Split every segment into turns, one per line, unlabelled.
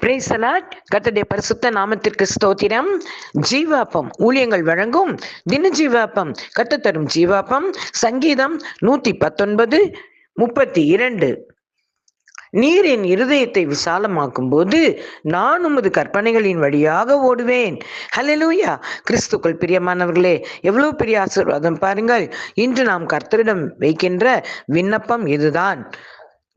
பிரேசலாட் பரிசுத்த நாமத்திற்கு ஸ்தோத்திரம். ஜீவாப்பம் ஊழியங்கள் வழங்கும் தின ஜீவாப்பம் கர்த்தர் தரும் ஜீவாப்பம் சங்கீதம் நூத்தி பத்தொன்பது முப்பத்தி இரண்டு நீர் என் இருதயத்தை விசாலமாக்கும் போது நான் உமது கற்பனைகளின் வழியாக ஓடுவேன். ஹalleluya கிறிஸ்துக்கள் பிரியமானவர்களே எவ்வளவு பெரிய ஆசீர்வாதம் பாருங்கள். இன்று நாம் கர்த்தரிடம் வைக்கின்ற விண்ணப்பம் இதுதான்.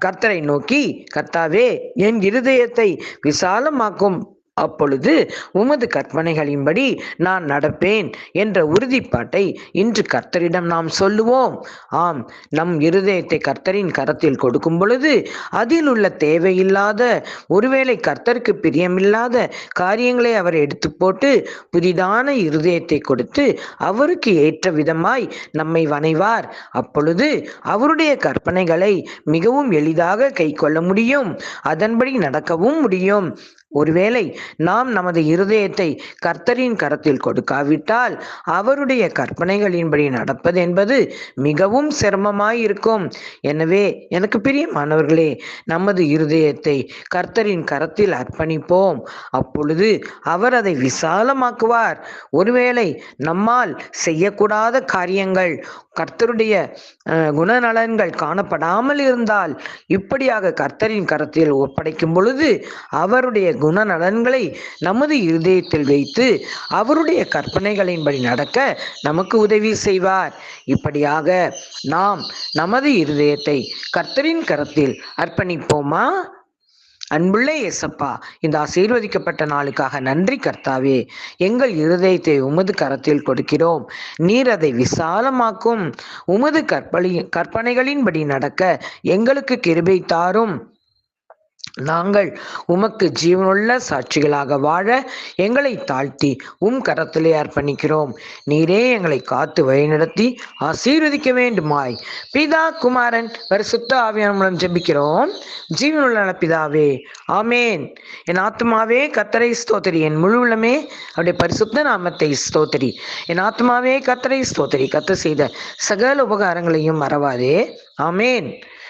கர்த்தரை நோக்கி கர்த்தாவே என் இருதயத்தை விசாலமாக்கும். அப்பொழுது உமது கற்பனைகளின்படி நான் நடப்பேன் என்ற உறுதிப்பாட்டை இன்று கர்த்தரிடம் நாம் சொல்லுவோம். ஆம் நம் இருதயத்தை கர்த்தரின் கரத்தில் கொடுக்கும் பொழுது அதில் உள்ள தேவையில்லாத ஒருவேளை கர்த்தருக்கு பிரியமில்லாத காரியங்களை அவர் எடுத்து போட்டு புதிதான இருதயத்தை கொடுத்து அவருக்கு ஏற்ற விதமாய் நம்மை வணைவார். அப்பொழுது அவருடைய கற்பனைகளை மிகவும் எளிதாக கை கொள்ள முடியும். அதன்படி நடக்கவும் முடியும். ஒருவேளை நாம் நமது இருதயத்தை கர்த்தரின் கரத்தில் கொடுக்காவிட்டால் அவருடைய கற்பனைகளின்படி நடப்பது என்பது மிகவும் சிரமமாயிருக்கும். எனவே எனக்கு பிரியமானவர்களே நமது இருதயத்தை கர்த்தரின் கரத்தில் அர்ப்பணிப்போம். அப்பொழுது அவர் அதை விசாலமாக்குவார். ஒருவேளை நம்மால் செய்யக்கூடாத காரியங்கள் கர்த்தருடைய குணநலன்கள் காணப்படாமல் இருந்தால் இப்படியாக கர்த்தரின் கரத்தில் ஒப்படைக்கும் பொழுது அவருடைய குணநலன்களை நமது இருதயத்தில் வைத்து அவருடைய கற்பனைகளின்படி நடக்க நமக்கு உதவி செய்வார். இப்படியாக நாம் நமது இருதயத்தை கர்த்தரின் கரத்தில் அர்ப்பணிப்போமா? அன்புள்ள இயேசப்பா இந்த ஆசீர்வதிக்கப்பட்ட நாளுக்காக நன்றி கர்த்தாவே. எங்கள் இருதயத்தை உமது கரத்தில் கொடுக்கிறோம். நீர் அதை விசாலமாக்கும். உமது கற்பனை கற்பனைகளின்படி நடக்க எங்களுக்கு கிருபை தாரும். நாங்கள் உமக்கு ஜீவனுள்ள சாட்சிகளாக வாழ எங்களை தாழ்த்தி உம் கரத்திலே அர்ப்பணிக்கிறோம். நீரே எங்களை காத்து வழிநடத்தி ஆசீர்வதிக்க வேண்டுமாய். பிதா குமாரன் பரிசுத்த ஆவியான மூலம் ஜெபிக்கிறோம். ஜீவனுள்ள பிதாவே ஆமேன். என் ஆத்மாவே கத்தரை ஸ்தோத்திரி. என் முழு உள்ளமே அவருடைய பரிசுத்த நாமத்தை ஸ்தோத்திரி. என் ஆத்மாவே கத்தரை ஸ்தோத்திரி. கத்த செய்த சகல உபகாரங்களையும் மறவாதே. ஆமேன்.